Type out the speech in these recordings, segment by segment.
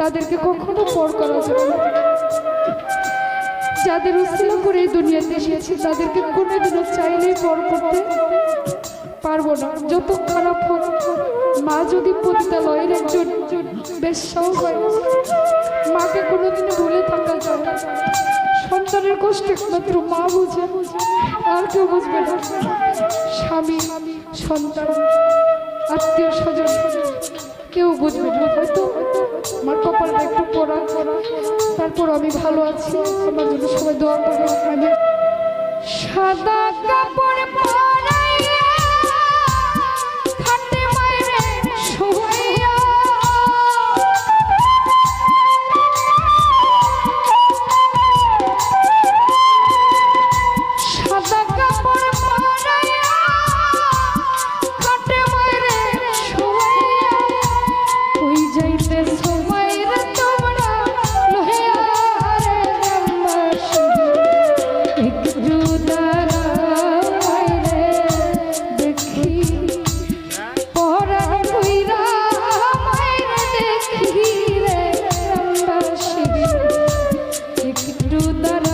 তাদেরকে কখনো পর করা যাবে যাদের উসিলা করে এই দুনিয়াতে এসেছি, তাদেরকে কোনোদিনও চাইলেই পর করতে পারব না। যত খারাপ হোক, মা যদি পতিতালয়ের একজন বেশ্যাও হয় মাকে কোনোদিনও ভুলে থাকা যায় না। সন্তানের কষ্ট একমাত্র মা বুঝে, আর কেউ বুঝবে না। স্বামী, সন্তান আত্মীয় স্বজন কেউ বুঝবে না, হয়তো আমার কপালটা একটু পড়া। তারপর আমি ভালো আছি, আমার জন্য সবাই দোয়া করবে সাদা কাপড় একটু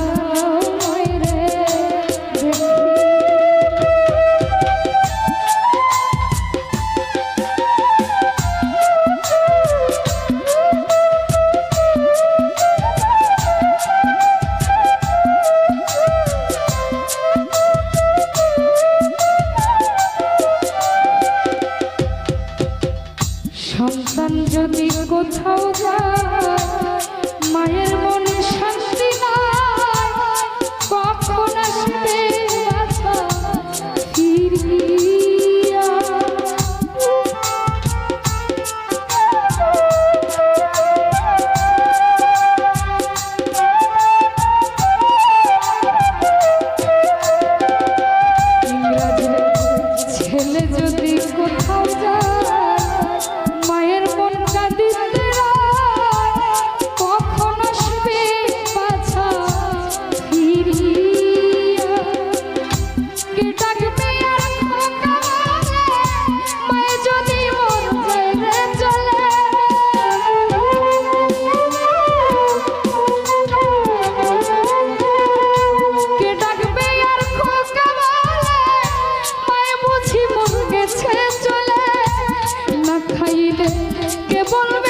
বলবে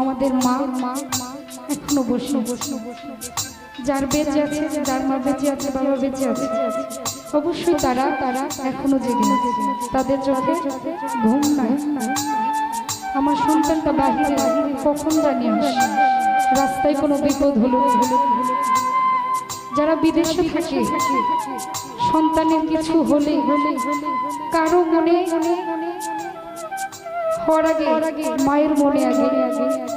আমাদের মা এখনও বসে বসে যার বেঁচে আছে যার মা বেঁচে আছে, বাবা বেঁচে আছে। অবশ্যই তারা তারা এখনও জেগে। তাদের চোখে ঘুম নাই। আমার সন্তানটা বাহিরে কখন জানি আসে। রাস্তায় কোনো বিপদ হলো যারা বিদেশে থাকে, সন্তানের কিছু হলে, কারও মনে হওয়ার মায়ের মনে আগে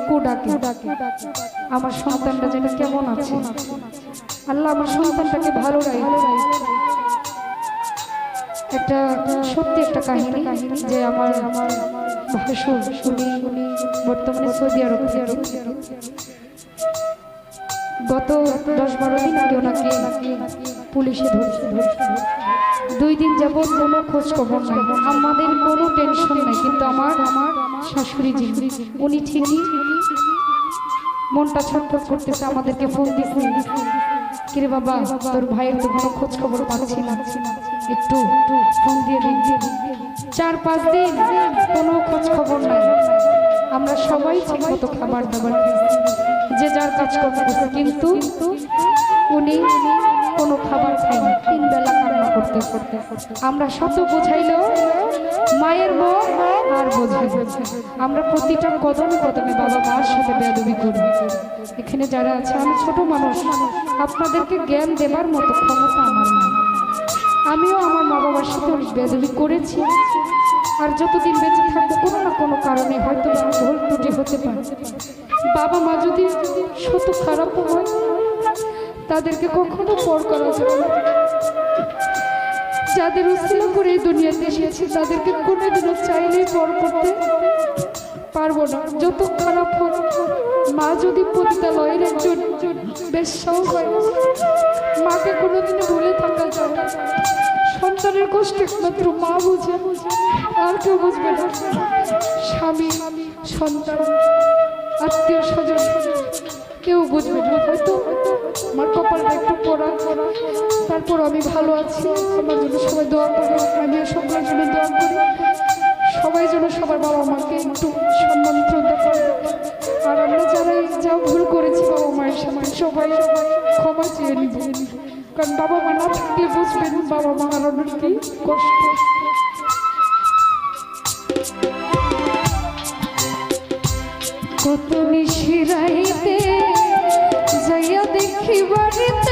কুডাকে। আমার সন্তানটা যেন কেমন আছে? আল্লাহ আমার সন্তানটাকে ভালো একটা সত্যি একটা কাহিনী যে আমার আমার ভাসুর, উনি বর্তমানে সৌদি আরব গত দশ বারো দিন আগে ওনাকে পুলিশে ধরছে। দুই দিন যাবৎ কোনো খোঁজ খবর আমাদের কিন্তু আমার আমার শাশুড়ি জি উনি ঠিকই মনটা ছটফট করতেছে, আমাদেরকে ফোন দিচ্ছে কিরে বাবা, তোর ভাইয়ের তো কোনো খোঁজ খবর পাচ্ছি না। একটু ফোন দিয়ে দিন চার পাঁচ দিন কোনো খোঁজ খবর নাই। আমরা সবাই ঠিক মতো খাবার দাবার যে যার কাজ করতে কিন্তু উনি কোনো খাবার খায়নি। তিন বেলা করতে আমরা শত বোঝাইল মায়ের মন আর বোঝাই আমরা প্রতিটা কদমে কদমে বাবা মার সাথে বেদবি করি। এখানে যারা আছে, আমি ছোট মানুষ, আপনাদেরকে জ্ঞান দেবার মতো ক্ষমতা আমার নেই। আমিও আমার মা বাবার সাথে অনেক বেদবি করেছি। আর যতদিন বেঁচে থাকব, কোনো না কোনো কারণে হয়তো ভুল ত্রুটি হতে পারে। বাবা মা যদি শত খারাপ হয়, তাদেরকে কখনো পর করা যাবে না। যাদের উৎসাহ করে এই দুনিয়াতে এসেছি, তাদেরকে কোনোদিনও চাইলেই পর করতে পারব না। যত খারাপ হোক, মা যদি পতিতালয়ের একজন বেশ্যাও হয় মাকে কোনোদিনও ভুলে থাকা যায়। সন্তানের কষ্ট একমাত্র মা বুঝে, আর কেউ বুঝবে না। স্বামী, সন্তান, আত্মীয় স্বজন। কেউ বুঝবে না, হয়তো আমার কপালটা একটু পড়া। পড়া তারপর আমি ভালো আছি, আমার জন্য সবাই দোয়া করে আমিও সকলের জন্য দোয়া করি। সবাই যেন সবার বাবা মাকে একটু সম্মান শ্রদ্ধা করে আর আমরা যারা যা ভুল করেছি বাবা মায়ের সামনে সবাই ক্ষমা চেয়ে নিব। কারণ বাবা মা না থাকলে বুঝবেন বাবা মা হারানোর কি কষ্ট। কত নিশিরাইতে Keep